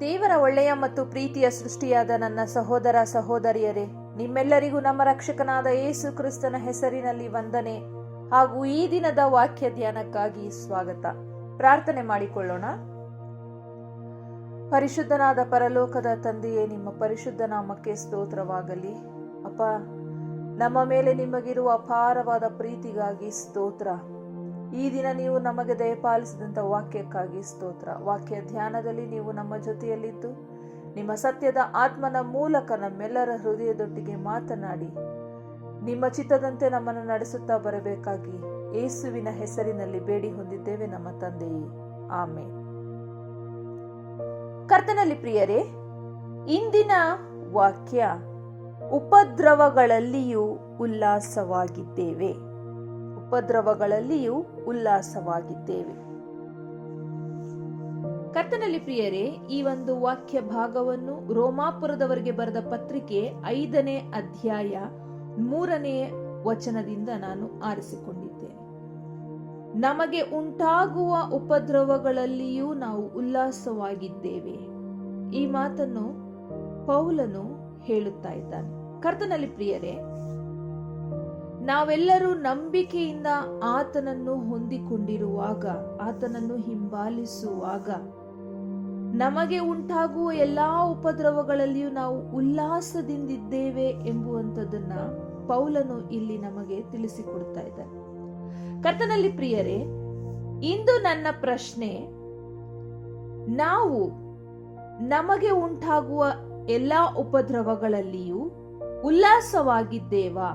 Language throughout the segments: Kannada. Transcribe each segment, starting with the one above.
ದೇವರ ಒಳ್ಳೆಯ ಮತ್ತು ಪ್ರೀತಿಯ ಸೃಷ್ಟಿಯಾದ ನನ್ನ ಸಹೋದರ ಸಹೋದರಿಯರೇ, ನಿಮ್ಮೆಲ್ಲರಿಗೂ ನಮ್ಮ ರಕ್ಷಕನಾದ ಯೇಸು ಕ್ರಿಸ್ತನ ಹೆಸರಿನಲ್ಲಿ ವಂದನೆ ಹಾಗೂ ಈ ದಿನದ ವಾಕ್ಯ ಧ್ಯಾನಕ್ಕಾಗಿ ಸ್ವಾಗತ. ಪ್ರಾರ್ಥನೆ ಮಾಡಿಕೊಳ್ಳೋಣ. ಪರಿಶುದ್ಧನಾದ ಪರಲೋಕದ ತಂದೆಯೇ, ನಿಮ್ಮ ಪರಿಶುದ್ಧ ನಾಮಕ್ಕೆ ಸ್ತೋತ್ರವಾಗಲಿ. ಅಪ್ಪ, ನಮ್ಮ ಮೇಲೆ ನಿಮಗಿರುವ ಅಪಾರವಾದ ಪ್ರೀತಿಗಾಗಿ ಸ್ತೋತ್ರ. ಈ ದಿನ ನೀವು ನಮಗೆ ದಯಪಾಲಿಸಿದಂಥ ವಾಕ್ಯಕ್ಕಾಗಿ ಸ್ತೋತ್ರ. ವಾಕ್ಯ ಧ್ಯಾನದಲ್ಲಿ ನೀವು ನಮ್ಮ ಜೊತೆಯಲ್ಲಿದ್ದು, ನಿಮ್ಮ ಸತ್ಯದ ಆತ್ಮನ ಮೂಲಕ ನಮ್ಮೆಲ್ಲರ ಹೃದಯದೊಟ್ಟಿಗೆ ಮಾತನಾಡಿ, ನಿಮ್ಮ ಚಿತ್ತದಂತೆ ನಮ್ಮನ್ನು ನಡೆಸುತ್ತಾ ಬರಬೇಕಾಗಿ ಏಸುವಿನ ಹೆಸರಿನಲ್ಲಿ ಬೇಡಿ ಹೊಂದಿದ್ದೇವೆ ನಮ್ಮ ತಂದೆಯೇ. ಆಮೆ ಕರ್ತನಲ್ಲಿ ಪ್ರಿಯರೇ, ಇಂದಿನ ವಾಕ್ಯ ಉಪದ್ರವಗಳಲ್ಲಿಯೂ ಉಲ್ಲಾಸವಾಗಿದ್ದೇವೆ. ಉಪದ್ರವಗಳಲ್ಲಿಯೂ ಉಲ್ಲಾಸವಾಗಿದ್ದೇವೆ. ಕರ್ತನಲ್ಲಿ ಪ್ರಿಯರೇ, ಈ ಒಂದು ವಾಕ್ಯ ಭಾಗವನ್ನು ರೋಮಾಪುರದವರಿಗೆ ಬರೆದ ಪತ್ರಿಕೆ ಐದನೇ ಅಧ್ಯಾಯ ಮೂರನೇ ವಚನದಿಂದ ನಾನು ಆರಿಸಿಕೊಂಡಿದ್ದೇನೆ. ನಮಗೆ ಉಂಟಾಗುವ ಉಪದ್ರವಗಳಲ್ಲಿಯೂ ನಾವು ಉಲ್ಲಾಸವಾಗಿದ್ದೇವೆ. ಈ ಮಾತನ್ನು ಪೌಲನು ಹೇಳುತ್ತಾ ಇದ್ದಾನೆ. ಕರ್ತನಲ್ಲಿ ಪ್ರಿಯರೇ ನಾವೆಲ್ಲರೂ ನಂಬಿಕೆಯಿಂದ ಆತನನ್ನು ಹೊಂದಿಕೊಂಡಿರುವಾಗ, ಆತನನ್ನು ಹಿಂಬಾಲಿಸುವಾಗ, ನಮಗೆ ಉಂಟಾಗುವ ಎಲ್ಲಾ ಉಪದ್ರವಗಳಲ್ಲಿಯೂ ನಾವು ಉಲ್ಲಾಸದಿಂದಿದ್ದೇವೆ ಎಂಬುವಂಥದ್ದನ್ನ ಪೌಲನು ಇಲ್ಲಿ ನಮಗೆ ತಿಳಿಸಿಕೊಡ್ತಾ ಇದ್ದಾರೆ ಕರ್ತನಲ್ಲಿ ಪ್ರಿಯರೇ, ಇಂದು ನನ್ನ ಪ್ರಶ್ನೆ, ನಾವು ನಮಗೆ ಉಂಟಾಗುವ ಎಲ್ಲಾ ಉಪದ್ರವಗಳಲ್ಲಿಯೂ ಉಲ್ಲಾಸವಾಗಿದ್ದೇವಾ?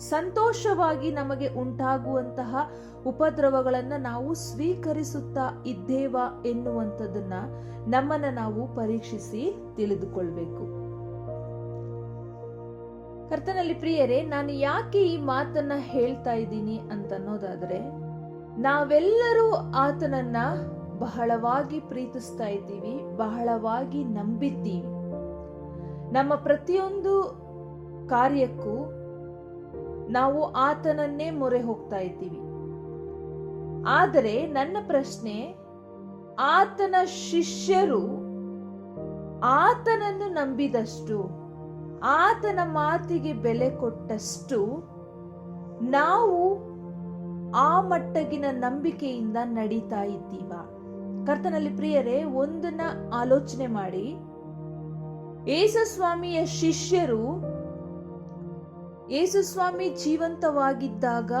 ಸಂತೋಷವಾಗಿ ನಮಗೆ ಉಂಟಾಗುವಂತಹ ಉಪದ್ರವಗಳನ್ನು ನಾವು ಸ್ವೀಕರಿಸುತ್ತಾ ಇದ್ದೇವಾ ಎನ್ನುವಂಥದ್ದನ್ನ ನಮ್ಮನ್ನ ನಾವು ಪರೀಕ್ಷಿಸಿ ತಿಳಿದುಕೊಳ್ಬೇಕು. ಕರ್ತನಲ್ಲಿ ಪ್ರಿಯರೇ, ನಾನು ಯಾಕೆ ಈ ಮಾತನ್ನ ಹೇಳ್ತಾ ಇದ್ದೀನಿ ಅಂತ ಅನ್ನೋದಾದ್ರೆ, ನಾವೆಲ್ಲರೂ ಆತನನ್ನ ಬಹಳವಾಗಿ ಪ್ರೀತಿಸ್ತಾ ಇದ್ದೀವಿ, ಬಹಳವಾಗಿ ನಂಬಿದ್ದೀವಿ. ನಮ್ಮ ಪ್ರತಿಯೊಂದು ಕಾರ್ಯಕ್ಕೂ ನಾವು ಆತನನ್ನೇ ಮೊರೆ ಹೋಗ್ತಾ ಇದ್ದೀವಿ. ಆದರೆ ನನ್ನ ಪ್ರಶ್ನೆ, ಆತನ ಶಿಷ್ಯರು ಆತನನ್ನು ನಂಬಿದಷ್ಟು, ಆತನ ಮಾತಿಗೆ ಬೆಲೆ ಕೊಟ್ಟಷ್ಟು ನಾವು ಆ ಮಟ್ಟಗಿನ ನಂಬಿಕೆಯಿಂದ ನಡೀತಾ ಇದ್ದೀವ. ಕರ್ತನಲ್ಲಿ ಪ್ರಿಯರೇ, ಒಂದನ್ನ ಆಲೋಚನೆ ಮಾಡಿ. ಏಸಸ್ವಾಮಿಯ ಶಿಷ್ಯರು ಯೇಸುಸ್ವಾಮಿ ಜೀವಂತವಾಗಿದ್ದಾಗ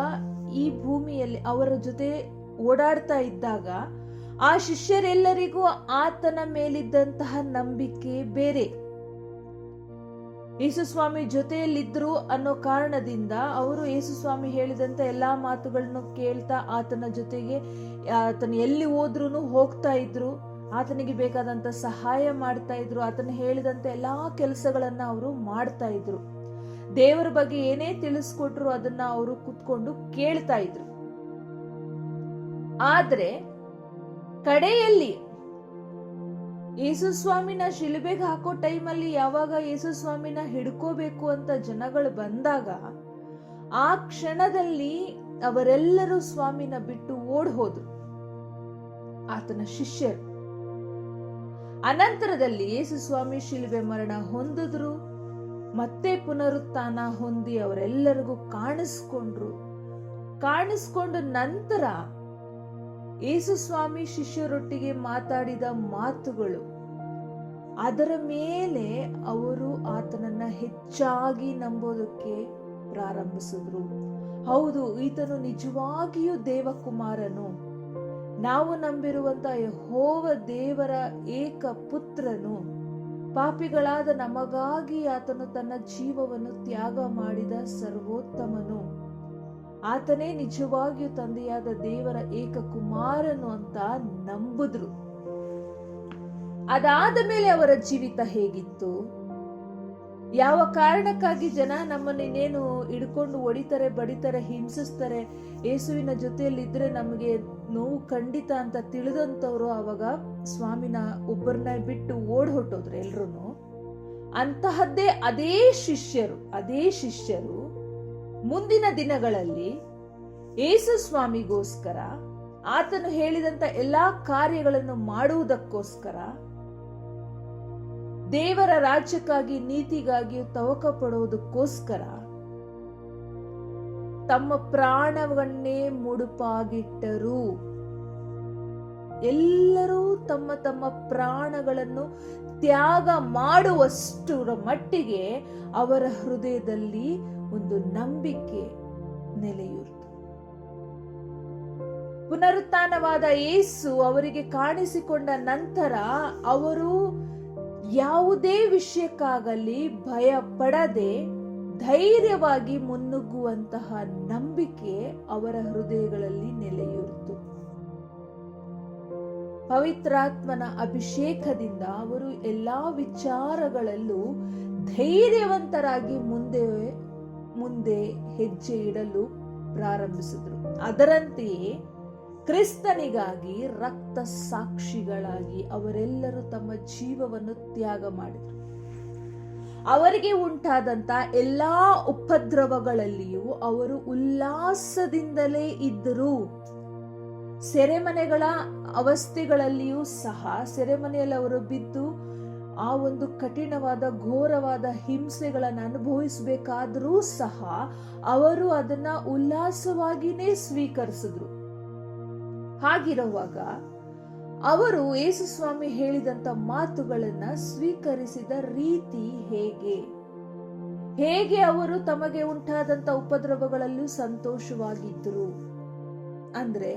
ಈ ಭೂಮಿಯಲ್ಲಿ ಅವರ ಜೊತೆ ಓಡಾಡ್ತಾ ಇದ್ದಾಗ ಆ ಶಿಷ್ಯರೆಲ್ಲರಿಗೂ ಆತನ ಮೇಲಿದ್ದಂತಹ ನಂಬಿಕೆ ಬೇರೆ. ಯೇಸುಸ್ವಾಮಿ ಜೊತೆಯಲ್ಲಿದ್ದರು ಅನ್ನೋ ಕಾರಣದಿಂದ ಅವರು ಯೇಸುಸ್ವಾಮಿ ಹೇಳಿದಂತ ಎಲ್ಲಾ ಮಾತುಗಳನ್ನು ಕೇಳ್ತಾ ಆತನ ಜೊತೆಗೆ, ಆತನ ಎಲ್ಲಿ ಹೋದ್ರೂ ಹೋಗ್ತಾ ಇದ್ರು, ಆತನಿಗೆ ಬೇಕಾದಂತ ಸಹಾಯ ಮಾಡ್ತಾ ಇದ್ರು, ಆತನ ಹೇಳಿದಂತ ಎಲ್ಲಾ ಕೆಲಸಗಳನ್ನ ಅವರು ಮಾಡ್ತಾ ಇದ್ರು. ದೇವರ ಬಗ್ಗೆ ಏನೇ ತಿಳಿಸ್ಕೊಟ್ರು ಅದನ್ನ ಅವರು ಕುತ್ಕೊಂಡು ಕೇಳ್ತಾ ಇದ್ರು. ಆದ್ರೆ ಕಡೆಯಲ್ಲಿ ಯೇಸುಸ್ವಾಮಿನ ಶಿಲುಬೆಗೆ ಹಾಕೋ ಟೈಮಲ್ಲಿ ಯಾವಾಗ ಯೇಸುಸ್ವಾಮಿನ ಹಿಡ್ಕೋಬೇಕು ಅಂತ ಜನಗಳು ಬಂದಾಗ ಆ ಕ್ಷಣದಲ್ಲಿ ಅವರೆಲ್ಲರೂ ಸ್ವಾಮಿನ ಬಿಟ್ಟು ಓಡ್ ಹೋದ್ರು. ಆತನ ಶಿಷ್ಯರು. ಅನಂತರದಲ್ಲಿ ಯೇಸುಸ್ವಾಮಿ ಶಿಲುಬೆ ಮರಣ ಹೊಂದಿದ್ರು. ಮತ್ತೆ ಪುನರುತ್ಥಾನ ಹೊಂದಿ ಅವರೆಲ್ಲರಿಗೂ ಕಾಣಿಸ್ಕೊಂಡ್ರು. ಕಾಣಿಸ್ಕೊಂಡ ನಂತರ ಯೇಸು ಸ್ವಾಮಿ ಶಿಷ್ಯರೊಟ್ಟಿಗೆ ಮಾತಾಡಿದ ಮಾತುಗಳು. ಅದರ ಮೇಲೆ ಅವರು ಆತನನ್ನ ಹೆಚ್ಚಾಗಿ ನಂಬೋದಕ್ಕೆ ಪ್ರಾರಂಭಿಸಿದ್ರು. ಹೌದು, ಈತನು ನಿಜವಾಗಿಯೂ ದೇವಕುಮಾರನು. ನಾವು ನಂಬಿರುವಂತಹ ಯಹೋವ ದೇವರ ಏಕ ಪುತ್ರನು ಪಾಪಿಗಳಾದ ನಮಗಾಗಿ ಆತನು ತನ್ನ ಜೀವವನ್ನು ತ್ಯಾಗ ಮಾಡಿದ ಸರ್ವೋತ್ತಮನು. ಆತನೇ ನಿಜವಾಗಿಯೂ ತಂದೆಯಾದ ದೇವರ ಏಕ ಕುಮಾರನು ಅಂತ ನಂಬಿದ್ರು. ಅದಾದ ಮೇಲೆ ಅವರ ಜೀವಿತ ಹೇಗಿತ್ತು? ಯಾವ ಕಾರಣಕ್ಕಾಗಿ ಜನ ನಮ್ಮನ್ನ ಇನ್ನೇನು ಹಿಡ್ಕೊಂಡು ಒಡಿತಾರೆ, ಬಡಿತಾರೆ, ಹಿಂಸಿಸ್ತಾರೆ, ಯೇಸುವಿನ ಜೊತೆಯಲ್ಲಿ ಇದ್ರೆ ನಮಗೆ ನೋವು ಖಂಡಿತ ಅಂತ ತಿಳಿದಂಥವ್ರು ಆವಾಗ ಸ್ವಾಮಿನ ಒಬ್ಬರನ್ನ ಬಿಟ್ಟು ಓಡ್ ಹೊಟ್ಟೋದ್ರು ಎಲ್ರು ಅಂತಹದ್ದೇ ಅದೇ ಶಿಷ್ಯರು ಅದೇ ಶಿಷ್ಯರು ಮುಂದಿನ ದಿನಗಳಲ್ಲಿ ಏಸು ಸ್ವಾಮಿಗೋಸ್ಕರ ಆತನು ಹೇಳಿದಂತ ಎಲ್ಲಾ ಕಾರ್ಯಗಳನ್ನು ಮಾಡುವುದಕ್ಕೋಸ್ಕರ ದೇವರ ರಾಜ್ಯಕ್ಕಾಗಿ ನೀತಿಗಾಗಿ ತವಕ ಪಡುವುದಕ್ಕೋಸ್ಕರ ತಮ್ಮ ಪ್ರಾಣವನ್ನೇ ಮುಡುಪಾಗಿಟ್ಟರು. ಎಲ್ಲರೂ ತಮ್ಮ ತಮ್ಮ ಪ್ರಾಣಗಳನ್ನು ತ್ಯಾಗ ಮಾಡುವಷ್ಟರ ಮಟ್ಟಿಗೆ ಅವರ ಹೃದಯದಲ್ಲಿ ಒಂದು ನಂಬಿಕೆ ನೆಲೆಯೂರಿತು. ಪುನರುತ್ಥಾನವಾದ ಏಸು ಅವರಿಗೆ ಕಾಣಿಸಿಕೊಂಡ ನಂತರ ಅವರು ಯಾವುದೇ ವಿಷಯಕ್ಕಾಗಲಿ ಭಯ ಪಡದೆ ಧೈರ್ಯವಾಗಿ ಮುನ್ನುಗ್ಗುವಂತಹ ನಂಬಿಕೆ ಅವರ ಹೃದಯಗಳಲ್ಲಿ ನೆಲೆಯೂರಿತು. ಪವಿತ್ರಾತ್ಮನ ಅಭಿಷೇಕದಿಂದ ಅವರು ಎಲ್ಲಾ ವಿಚಾರಗಳಲ್ಲೂ ಧೈರ್ಯವಂತರಾಗಿ ಮುಂದೆ ಮುಂದೆ ಹೆಜ್ಜೆ ಇಡಲು ಪ್ರಾರಂಭಿಸಿದರು. ಅದರಂತೆಯೇ ಕ್ರಿಸ್ತನಿಗಾಗಿ ರಕ್ತ ಸಾಕ್ಷಿಗಳಾಗಿ ಅವರೆಲ್ಲರೂ ತಮ್ಮ ಜೀವವನ್ನು ತ್ಯಾಗ ಮಾಡಿದರು. ಅವರಿಗೆ ಉಂಟಾದಂತ ಎಲ್ಲಾ ಉಪದ್ರವಗಳಲ್ಲಿಯೂ ಅವರು ಉಲ್ಲಾಸದಿಂದಲೇ ಇದ್ದರು. ಸೆರೆಮನೆಗಳ ಅವಸ್ಥೆಗಳಲ್ಲಿಯೂ ಸಹ ಸೆರೆಮನೆಯಲ್ಲಿ ಅವರು ಬಿದ್ದು ಆ ಒಂದು ಕಠಿಣವಾದ, ಘೋರವಾದ ಹಿಂಸೆಗಳನ್ನು ಅನುಭವಿಸಬೇಕಾದರೂ ಸಹ ಅವರು ಅದನ್ನ ಉಲ್ಲಾಸವಾಗಿಯೇ ಸ್ವೀಕರಿಸಿದ್ರು. ಹಾಗಿರುವಾಗ ಅವರು ಯೇಸುಸ್ವಾಮಿ ಹೇಳಿದಂತ ಮಾತುಗಳನ್ನ ಸ್ವೀಕರಿಸಿದ ರೀತಿ ಹೇಗೆ? ಹೇಗೆ ಅವರು ತಮಗೆ ಉಂಟಾದಂತ ಉಪದ್ರವಗಳಲ್ಲೂ ಸಂತೋಷವಾಗಿದ್ದರು? ಅಂದ್ರೆ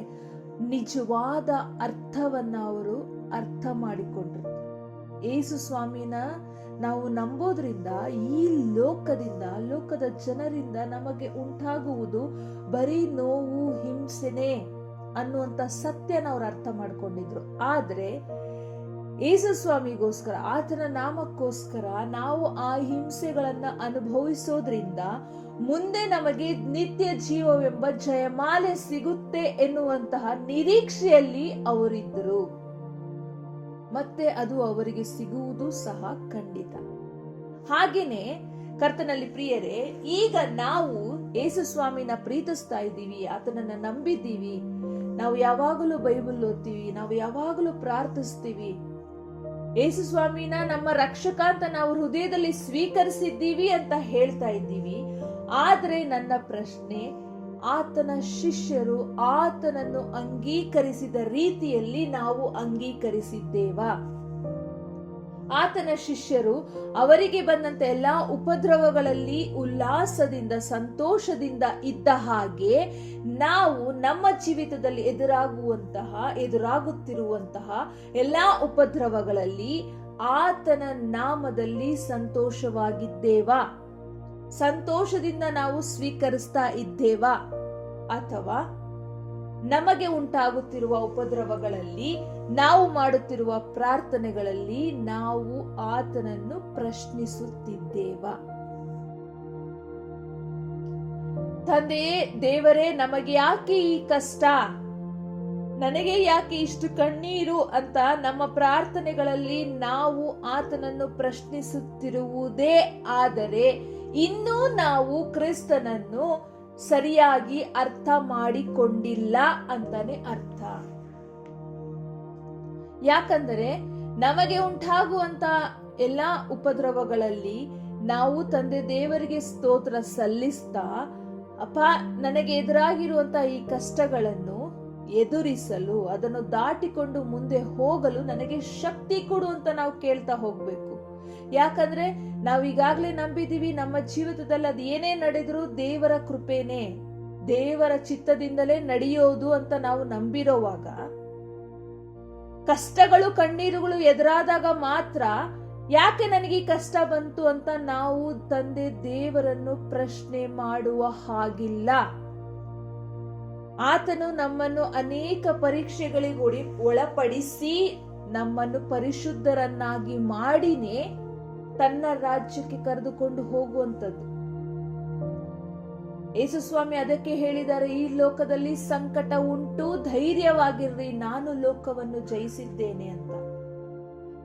ನಿಜವಾದ ಅರ್ಥವನ್ನ ಅವರು ಅರ್ಥ ಮಾಡಿಕೊಂಡ್ರು. ಏಸು ಸ್ವಾಮಿನ ನಾವು ನಂಬೋದ್ರಿಂದ ಈ ಲೋಕದಿಂದ, ಲೋಕದ ಜನರಿಂದ ನಮಗೆ ಉಂಟಾಗುವುದು ಬರೀ ನೋವು, ಹಿಂಸೆನೆ. ಅನ್ನುವಂತ ಸತ್ಯನ ಅವ್ರು ಅರ್ಥ ಮಾಡ್ಕೊಂಡಿದ್ರು. ಆದ್ರೆ ಯೇಸು ಸ್ವಾಮಿಗೋಸ್ಕರ, ಆತನ ನಾಮಕ್ಕೋಸ್ಕರ ನಾವು ಆ ಹಿಂಸೆಗಳನ್ನ ಅನುಭವಿಸೋದ್ರಿಂದ ಮುಂದೆ ನಮಗೆ ನಿತ್ಯ ಜೀವವೆಂಬ ಜಯಮಾಲೆ ಸಿಗುತ್ತೆ ಎನ್ನುವಂತಹ ನಿರೀಕ್ಷೆಯಲ್ಲಿ ಅವರಿದ್ದರು. ಮತ್ತೆ ಅದು ಅವರಿಗೆ ಸಿಗುವುದು ಸಹ ಖಂಡಿತ. ಹಾಗೇನೆ ಕರ್ತನಲ್ಲಿ ಪ್ರಿಯರೇ, ಈಗ ನಾವು ಯೇಸು ಸ್ವಾಮಿನ ಪ್ರೀತಿಸ್ತಾ ಇದ್ದೀವಿ, ಆತನನ್ನ ನಂಬಿದ್ದೀವಿ ನಾವು ಯಾವಾಗಲೂ ಬೈಬಲ್ ಓದ್ತೀವಿ, ನಾವು ಯಾವಾಗಲೂ ಪ್ರಾರ್ಥಿಸ್ತೀವಿ. ಯೇಸು ಸ್ವಾಮಿನ ನಮ್ಮ ರಕ್ಷಕ ಅಂತ ನಾವು ಹೃದಯದಲ್ಲಿ ಸ್ವೀಕರಿಸಿದ್ದೀವಿ ಅಂತ ಹೇಳ್ತಾ ಇದ್ದೀವಿ. ಆದ್ರೆ ನನ್ನ ಪ್ರಶ್ನೆ, ಆತನ ಶಿಷ್ಯರು ಆತನನ್ನು ಅಂಗೀಕರಿಸಿದ ರೀತಿಯಲ್ಲಿ ನಾವು ಅಂಗೀಕರಿಸಿದ್ದೇವಾ? ಆತನ ಶಿಷ್ಯರು ಅವರಿಗೆ ಬಂದಂತ ಎಲ್ಲಾ ಉಪದ್ರವಗಳಲ್ಲಿ ಉಲ್ಲಾಸದಿಂದ, ಸಂತೋಷದಿಂದ ಇದ್ದ ಹಾಗೆ ನಾವು ನಮ್ಮ ಜೀವಿತದಲ್ಲಿ ಎದುರಾಗುವಂತಹ, ಎದುರಾಗುತ್ತಿರುವಂತಹ ಎಲ್ಲಾ ಉಪದ್ರವಗಳಲ್ಲಿ ಆತನ ನಾಮದಲ್ಲಿ ಸಂತೋಷವಾಗಿದ್ದೇವಾ? ಸಂತೋಷದಿಂದ ನಾವು ಸ್ವೀಕರಿಸ್ತಾ ಇದ್ದೇವಾ? ಅಥವಾ ನಮಗೆ ಉಂಟಾಗುತ್ತಿರುವ ಉಪದ್ರವಗಳಲ್ಲಿ ನಾವು ಮಾಡುತ್ತಿರುವ ಪ್ರಾರ್ಥನೆಗಳಲ್ಲಿ ನಾವು ಆತನನ್ನು ಪ್ರಶ್ನಿಸುತ್ತಿದ್ದೇವ. ತಂದೆಯೇ, ದೇವರೇ, ನಮಗೆ ಯಾಕೆ ಈ ಕಷ್ಟ? ನನಗೆ ಯಾಕೆ ಇಷ್ಟು ಕಣ್ಣೀರು ಅಂತ ನಮ್ಮ ಪ್ರಾರ್ಥನೆಗಳಲ್ಲಿ ನಾವು ಆತನನ್ನು ಪ್ರಶ್ನಿಸುತ್ತಿರುವುದೇ ಆದರೆ ಇನ್ನೂ ನಾವು ಕ್ರಿಸ್ತನನ್ನು ಸರಿಯಾಗಿ ಅರ್ಥ ಮಾಡಿಕೊಂಡಿಲ್ಲ ಅಂತಾನೆ ಅರ್ಥ. ಯಾಕಂದರೆ ನಮಗೆ ಉಂಟಾಗುವಂತ ಎಲ್ಲಾ ಉಪದ್ರವಗಳಲ್ಲಿ ನಾವು ತಂದೆ ದೇವರಿಗೆ ಸ್ತೋತ್ರ ಸಲ್ಲಿಸ್ತಾ, ಅಪ್ಪ, ನನಗೆ ಎದುರಾಗಿರುವಂತ ಈ ಕಷ್ಟಗಳನ್ನು ಎದುರಿಸಲು, ಅದನ್ನು ದಾಟಿಕೊಂಡು ಮುಂದೆ ಹೋಗಲು ನನಗೆ ಶಕ್ತಿ ಕೊಡು ಅಂತ ನಾವು ಕೇಳ್ತಾ ಹೋಗ್ಬೇಕು. ಯಾಕಂದ್ರೆ ನಾವು ಈಗಾಗಲೇ ನಂಬಿದೀವಿ ನಮ್ಮ ಜೀವಿತದಲ್ಲಿ ಅದು ಏನೇ ನಡೆದರೂ ದೇವರ ಕೃಪೆನೇ, ದೇವರ ಚಿತ್ತದಿಂದಲೇ ನಡೆಯೋದು ಅಂತ ನಾವು ನಂಬಿರೋವಾಗ ಕಷ್ಟಗಳು ಕಣ್ಣೀರುಗಳು ಎದುರಾದಾಗ ಮಾತ್ರ ಯಾಕೆ ನನಗೆ ಕಷ್ಟ ಬಂತು ಅಂತ ನಾವು ತಂದೆ ದೇವರನ್ನು ಪ್ರಶ್ನೆ ಮಾಡುವ ಹಾಗಿಲ್ಲ. ಆತನು ನಮ್ಮನ್ನು ಅನೇಕ ಪರೀಕ್ಷೆಗಳಿಗೆ ಒಳಪಡಿಸಿ ನಮ್ಮನ್ನು ಪರಿಶುದ್ಧರನ್ನಾಗಿ ಮಾಡಿನೇ ತನ್ನ ರಾಜ್ಯಕ್ಕೆ ಕರೆದುಕೊಂಡು ಹೋಗುವಂಥದ್ದು. ಯೇಸುಸ್ವಾಮಿ ಅದಕ್ಕೆ ಹೇಳಿದ್ದಾರೆ, ಈ ಲೋಕದಲ್ಲಿ ಸಂಕಟ ಉಂಟು, ಧೈರ್ಯವಾಗಿರ್ರಿ, ನಾನು ಲೋಕವನ್ನು ಜಯಿಸಿದ್ದೇನೆ ಅಂತ.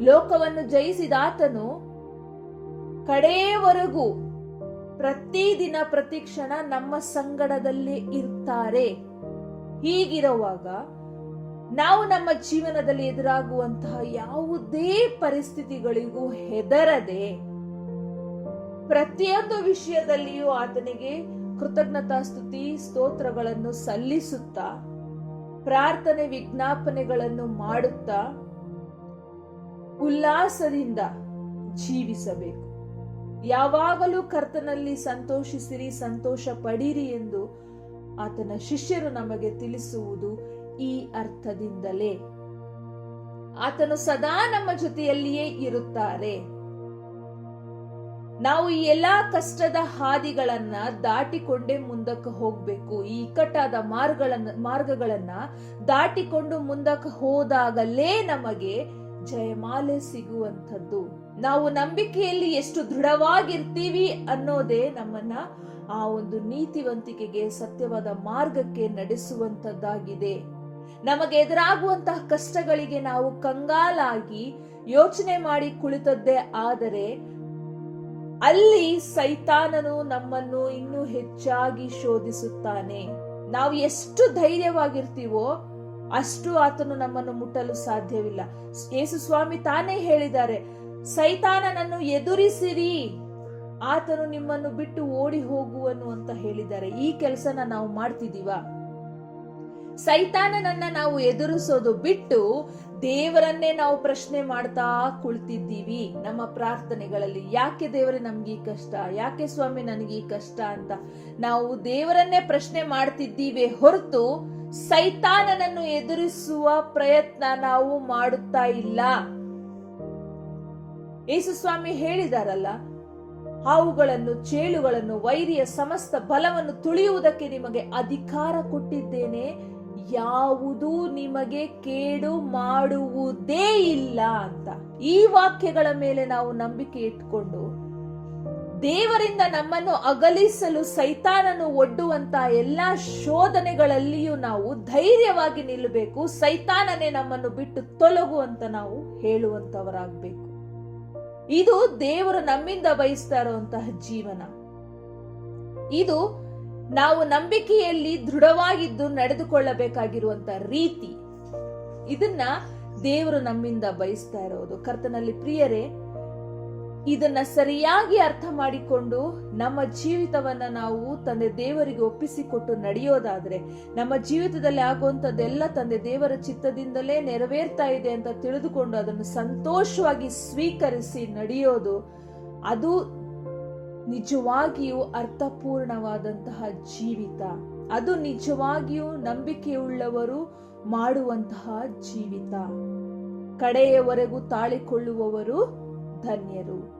ಲೋಕವನ್ನು ಜಯಿಸಿದ ಆತನು ಕಡೆಯವರೆಗೂ ಪ್ರತಿದಿನ ಪ್ರತಿಕ್ಷಣ ನಮ್ಮ ಸಂಗಡದಲ್ಲಿ ಇರ್ತಾರೆ. ಹೀಗಿರುವಾಗ ನಾವು ನಮ್ಮ ಜೀವನದಲ್ಲಿ ಎದುರಾಗುವಂತಹ ಯಾವುದೇ ಪರಿಸ್ಥಿತಿಗಳಿಗೂ ಹೆದರದೆ ಪ್ರತಿಯೊಂದು ವಿಷಯದಲ್ಲಿಯೂ ಆತನಿಗೆ ಕೃತಜ್ಞತಾ ಸ್ತುತಿ ಸ್ತೋತ್ರಗಳನ್ನು ಸಲ್ಲಿಸುತ್ತಾ, ಪ್ರಾರ್ಥನೆ ವಿಜ್ಞಾಪನೆಗಳನ್ನು ಮಾಡುತ್ತಾ ಉಲ್ಲಾಸದಿಂದ ಜೀವಿಸಬೇಕು. ಯಾವಾಗಲೂ ಕರ್ತನಲ್ಲಿ ಸಂತೋಷಿಸಿರಿ ಸಂತೋಷ ಪಡಿರಿ ಎಂದು ಆತನ ಶಿಷ್ಯರು ನಮಗೆ ತಿಳಿಸುವುದು ಈ ಅರ್ಥದಿಂದಲೇ. ಆತನು ಸದಾ ನಮ್ಮ ಜೊತೆಯಲ್ಲಿಯೇ ಇರುತ್ತಾರೆ. ನಾವು ಈ ಎಲ್ಲಾ ಕಷ್ಟದ ಹಾದಿಗಳನ್ನ ದಾಟಿಕೊಂಡೇ ಮುಂದಕ್ಕೆ ಹೋಗ್ಬೇಕು. ಈ ಇಕ್ಕಟ್ಟಾದ ಮಾರ್ಗಗಳನ್ನ ಮಾರ್ಗಗಳನ್ನ ದಾಟಿಕೊಂಡು ಮುಂದಕ್ಕೆ ಹೋದಾಗಲೇ ನಮಗೆ ಜಯಮಾಲೆ ಸಿಗುವಂಥದ್ದು. ನಾವು ನಂಬಿಕೆಯಲ್ಲಿ ಎಷ್ಟು ದೃಢವಾಗಿರ್ತೀವಿ ಅನ್ನೋದೇ ನಮ್ಮನ್ನ ಆ ಒಂದು ನೀತಿವಂತಿಕೆಗೆ, ಸತ್ಯವಾದ ಮಾರ್ಗಕ್ಕೆ ನಡೆಸುವಂತದ್ದಾಗಿದೆ ನಮಗೆ ಎದುರಾಗುವಂತಹ ಕಷ್ಟಗಳಿಗೆ ನಾವು ಕಂಗಾಲಾಗಿ ಯೋಚನೆ ಮಾಡಿ ಕುಳಿತದ್ದೇ ಆದರೆ ಅಲ್ಲಿ ಸೈತಾನನು ನಮ್ಮನ್ನು ಇನ್ನೂ ಹೆಚ್ಚಾಗಿ ಶೋಧಿಸುತ್ತಾನೆ. ನಾವು ಎಷ್ಟು ಧೈರ್ಯವಾಗಿರ್ತೀವೋ ಅಷ್ಟು ಆತನು ನಮ್ಮನ್ನು ಮುಟ್ಟಲು ಸಾಧ್ಯವಿಲ್ಲ. ಯೇಸು ಸ್ವಾಮಿ ತಾನೇ ಹೇಳಿದ್ದಾರೆ, ಸೈತಾನನನ್ನು ಎದುರಿಸಿರಿ, ಆತನು ನಿಮ್ಮನ್ನು ಬಿಟ್ಟು ಓಡಿ ಹೋಗುವನು ಅಂತ ಹೇಳಿದ್ದಾರೆ. ಈ ಕೆಲಸನ ನಾವು ಮಾಡ್ತಿದೀವ ಸೈತಾನನನ್ನ ನಾವು ಎದುರಿಸೋದು ಬಿಟ್ಟು ದೇವರನ್ನೇ ನಾವು ಪ್ರಶ್ನೆ ಮಾಡ್ತಾ ಕುಳಿತಿದ್ದೀವಿ ನಮ್ಮ ಪ್ರಾರ್ಥನೆಗಳಲ್ಲಿ. ಯಾಕೆ ದೇವರೇ ನಮ್ಗೆ ಈ ಕಷ್ಟ? ಯಾಕೆ ಸ್ವಾಮಿ ನನಗೆ ಈ ಕಷ್ಟ ಅಂತ? ನಾವು ದೇವರನ್ನೇ ಪ್ರಶ್ನೆ ಮಾಡ್ತಿದ್ದೀವಿ ಹೊರತು ಸೈತಾನನನ್ನು ಎದುರಿಸುವ ಪ್ರಯತ್ನ ನಾವು ಮಾಡುತ್ತಾ ಇಲ್ಲ. ಯೇಸು ಸ್ವಾಮಿ ಹೇಳಿದಾರಲ್ಲ, ಹಾವುಗಳನ್ನು, ಚೇಳುಗಳನ್ನು, ವೈರಿಯ ಸಮಸ್ತ ಬಲವನ್ನು ತುಳಿಯುವುದಕ್ಕೆ ನಿಮಗೆ ಅಧಿಕಾರ ಕೊಟ್ಟಿದ್ದೇನೆ. ಯಾವುದೂ ನಿಮಗೆ ಕೇಡು ಮಾಡುವುದೇ ಇಲ್ಲ ಅಂತ. ಈ ವಾಕ್ಯಗಳ ಮೇಲೆ ನಾವು ನಂಬಿಕೆ ಇಟ್ಕೊಂಡು ದೇವರಿಂದ ನಮ್ಮನ್ನು ಅಗಲಿಸಲು ಸೈತಾನನು ಒಡ್ಡುವಂತ ಎಲ್ಲಾ ಶೋಧನೆಗಳಲ್ಲಿಯೂ ನಾವು ಧೈರ್ಯವಾಗಿ ನಿಲ್ಲಬೇಕು. ಸೈತಾನನೇ ನಮ್ಮನ್ನು ಬಿಟ್ಟು ತೊಲಗು ಅಂತ ನಾವು ಹೇಳುವಂತವರಾಗಬೇಕು ಇದು ದೇವರು ನಮ್ಮಿಂದ ಬಯಸ್ತಾ ಇರುವಂತಹ ಜೀವನ. ಇದು ನಾವು ನಂಬಿಕೆಯಲ್ಲಿ ದೃಢವಾಗಿದ್ದು ನಡೆದುಕೊಳ್ಳಬೇಕಾಗಿರುವಂತ ರೀತಿ. ಇದನ್ನ ದೇವರು ನಮ್ಮಿಂದ ಬಯಸ್ತಾ ಇರೋದು. ಕರ್ತನಲ್ಲಿ ಪ್ರಿಯರೇ, ಇದನ್ನ ಸರಿಯಾಗಿ ಅರ್ಥ ಮಾಡಿಕೊಂಡು ನಮ್ಮ ಜೀವಿತವನ್ನ ನಾವು ತಂದೆ ದೇವರಿಗೆ ಒಪ್ಪಿಸಿಕೊಟ್ಟು ನಡೆಯೋದಾದ್ರೆ, ನಮ್ಮ ಜೀವಿತದಲ್ಲಿ ಆಗುವಂತದ್ದೆಲ್ಲ ತಂದೆ ದೇವರ ಚಿತ್ತದಿಂದಲೇ ನೆರವೇರ್ತಾ ಇದೆ ಅಂತ ತಿಳಿದುಕೊಂಡು ಅದನ್ನು ಸಂತೋಷವಾಗಿ ಸ್ವೀಕರಿಸಿ ನಡೆಯೋದು, ಅದು ನಿಜವಾಗಿಯೂ ಅರ್ಥಪೂರ್ಣವಾದಂತಹ ಜೀವಿತ. ಅದು ನಿಜವಾಗಿಯೂ ನಂಬಿಕೆಯುಳ್ಳವರು ಮಾಡುವಂತಹ ಜೀವಿತ. ಕಡೆಯವರೆಗೂ ತಾಳಿಕೊಳ್ಳುವವರು ಧನ್ಯರು.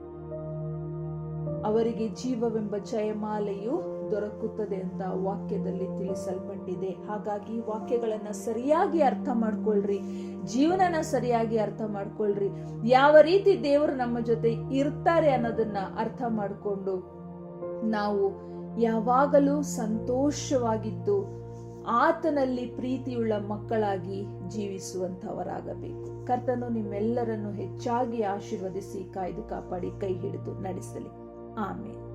ಅವರಿಗೆ ಜೀವವೆಂಬ ಜಯಮಾಲೆಯು ದೊರಕುತ್ತದೆ ಅಂತ ವಾಕ್ಯದಲ್ಲಿ ತಿಳಿಸಲ್ಪಟ್ಟಿದೆ. ಹಾಗಾಗಿ ವಾಕ್ಯಗಳನ್ನ ಸರಿಯಾಗಿ ಅರ್ಥ ಮಾಡ್ಕೊಳ್ರಿ. ಜೀವನನ ಸರಿಯಾಗಿ ಅರ್ಥ ಮಾಡ್ಕೊಳ್ರಿ. ಯಾವ ರೀತಿ ದೇವರು ನಮ್ಮ ಜೊತೆ ಇರ್ತಾರೆ ಅನ್ನೋದನ್ನ ಅರ್ಥ ಮಾಡಿಕೊಂಡು ನಾವು ಯಾವಾಗಲೂ ಸಂತೋಷವಾಗಿದ್ದು ಆತನಲ್ಲಿ ಪ್ರೀತಿಯುಳ್ಳ ಮಕ್ಕಳಾಗಿ ಜೀವಿಸುವಂತವರಾಗಬೇಕು ಕರ್ತನು ನಿಮ್ಮೆಲ್ಲರನ್ನು ಹೆಚ್ಚಾಗಿ ಆಶೀರ್ವದಿಸಿ ಕಾಯ್ದು ಕಾಪಾಡಿ ಕೈ ಹಿಡಿದು ನಡೆಸಲಿ. ಆಮೇಲೆ